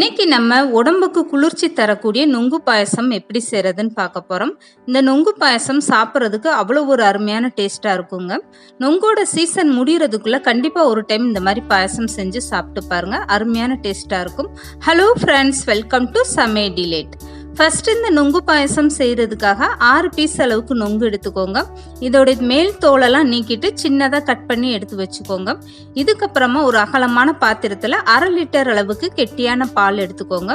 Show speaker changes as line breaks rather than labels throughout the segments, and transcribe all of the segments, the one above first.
இன்னைக்கு நம்ம உடம்புக்கு குளிர்ச்சி தரக்கூடிய நொங்கு பாயசம் எப்படி செய்கிறதுன்னு பார்க்க போகிறோம் இந்த நொங்கு பாயசம் சாப்பிட்றதுக்கு அவ்வளோ ஒரு அருமையான டேஸ்ட்டாக இருக்குங்க. நொங்கோட சீசன் முடியறதுக்குள்ளே கண்டிப்பாக ஒரு டைம் இந்த மாதிரி பாயசம் செஞ்சு சாப்பிட்டு பாருங்கள் அருமையான டேஸ்ட்டாக இருக்கும். ஹலோ ஃப்ரெண்ட்ஸ் வெல்கம் டு சமே டிலேட் ஃபர்ஸ்ட் இந்த நொங்கு பாயசம் செய்கிறதுக்காக ஆறு பீஸ் அளவுக்கு நொங்கு எடுத்துக்கோங்க. இதோட மேல் தோலெல்லாம் நீக்கிட்டு சின்னதாக கட் பண்ணி எடுத்து வச்சுக்கோங்க. இதுக்கப்புறமா ஒரு அகலமான பாத்திரத்தில் அரை லிட்டர் அளவுக்கு கெட்டியான பால் எடுத்துக்கோங்க.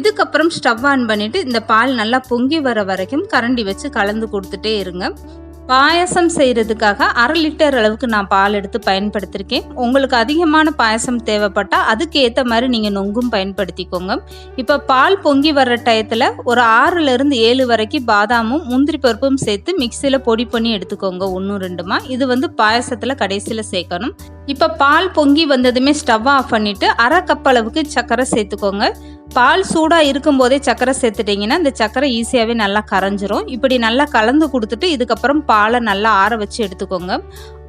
இதுக்கப்புறம் ஸ்டவ் ஆன் பண்ணிட்டு இந்த பால் நல்லா பொங்கி வர வரைக்கும் கரண்டி வச்சு கலந்து கொடுத்துட்டே இருங்க. பாயசம் செய்கிறதுக்காக அரை லிட்டர் அளவுக்கு நான் பால் எடுத்து பயன்படுத்தியிருக்கேன் உங்களுக்கு அதிகமான பாயசம் தேவைப்பட்டால் அதுக்கு ஏற்ற மாதிரி நீங்கள் நொங்கும் பயன்படுத்திக்கோங்க. இப்போ பால் பொங்கி வர்ற டயத்தில் ஒரு ஆறுலேருந்து ஏழு வரைக்கும் பாதாமும் முந்திரி பருப்பும் சேர்த்து மிக்சியில் பொடி பண்ணி எடுத்துக்கோங்க. ஒன்றும் ரெண்டுமா. இது வந்து பாயசத்தில் கடைசியில் சேர்க்கணும். இப்போ பால் பொங்கி வந்ததுமே ஸ்டவ் ஆஃப் பண்ணிவிட்டு அரை கப் அளவுக்கு சர்க்கரை சேர்த்துக்கோங்க. பால் சூடாக இருக்கும்போதே சர்க்கரை சேர்த்துட்டிங்கன்னா இந்த சர்க்கரை ஈஸியாகவே நல்லா கரைஞ்சிரும். இப்படி நல்லா கலந்து கொடுத்துட்டு இதுக்கப்புறம் பாலை நல்லா ஆற வச்சு எடுத்துக்கோங்க.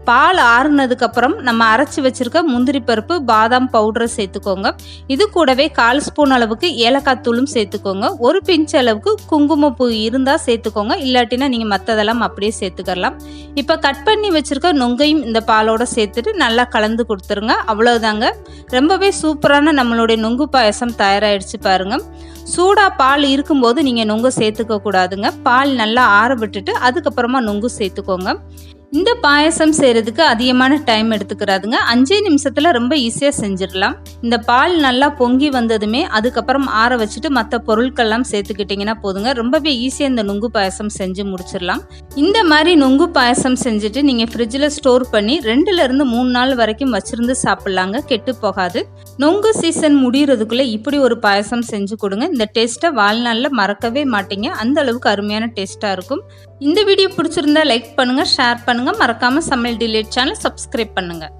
பால் ஆறுனதுக்கப்புறம் நம்ம அரைச்சி வச்சுருக்க முந்திரி பருப்பு பாதாம் பவுடரை சேர்த்துக்கோங்க. இது கூடவே கால் ஸ்பூன் அளவுக்கு ஏலக்காய் தூளும் சேர்த்துக்கோங்க. ஒரு பிஞ்ச் அளவுக்கு குங்குமப்பூ இருந்தால் சேர்த்துக்கோங்க. இல்லாட்டினா நீங்கள் மற்றதெல்லாம் அப்படியே சேர்த்துக்கலாம் இப்போ கட் பண்ணி வச்சுருக்க நொங்கையும் இந்த பாலோட சேர்த்துட்டு நல்லா கலந்து கொடுத்துருங்க. அவ்வளோதாங்க ரொம்பவே சூப்பரான நம்மளுடைய நொங்கு பாயசம் தயாராகிடுச்சு பாருங்கள் சூடாக பால் இருக்கும்போது நீங்கள் நொங்கு சேர்த்துக்க கூடாதுங்க. பால் நல்லா ஆற விட்டுட்டு அதுக்கப்புறமா நொங்கு சேர்த்துக்கோங்க. இந்த பாயசம் செய்கிறதுக்கு அதிகமான டைம் எடுத்துக்கிறாதுங்க. அஞ்சே நிமிஷத்தில் ரொம்ப ஈஸியாக செஞ்சிடலாம். இந்த பால் நல்லா பொங்கி வந்ததுமே அதுக்கப்புறம் ஆற வச்சுட்டு மற்ற பொருட்கள்லாம் சேர்த்துக்கிட்டிங்கன்னா போதுங்க. ரொம்பவே ஈஸியாக இந்த நுங்கு பாயசம் செஞ்சு முடிச்சிடலாம். இந்த மாதிரி நுங்கு பாயசம் செஞ்சுட்டு நீங்கள் ஃப்ரிட்ஜில் ஸ்டோர் பண்ணி ரெண்டுலேருந்து மூணு நாள் வரைக்கும் வச்சுருந்து சாப்பிட்லாங்க. கெட்டு போகாது. நொங்கு சீசன் முடிகிறதுக்குள்ளே இப்படி ஒரு பாயசம் செஞ்சு கொடுங்க. இந்த டேஸ்ட்டை வாழ்நாளில் மறக்கவே மாட்டீங்க. அந்த அளவுக்கு அருமையான டேஸ்ட்டாக இருக்கும். இந்த வீடியோ பிடிச்சிருந்தா லைக் பண்ணுங்கள் ஷேர் பண்ணுங்கள் பண்ணுங்கள் மறக்காமல் சமையல் டிலேட் சேனல் சப்ஸ்கிரைப் பண்ணுங்கள்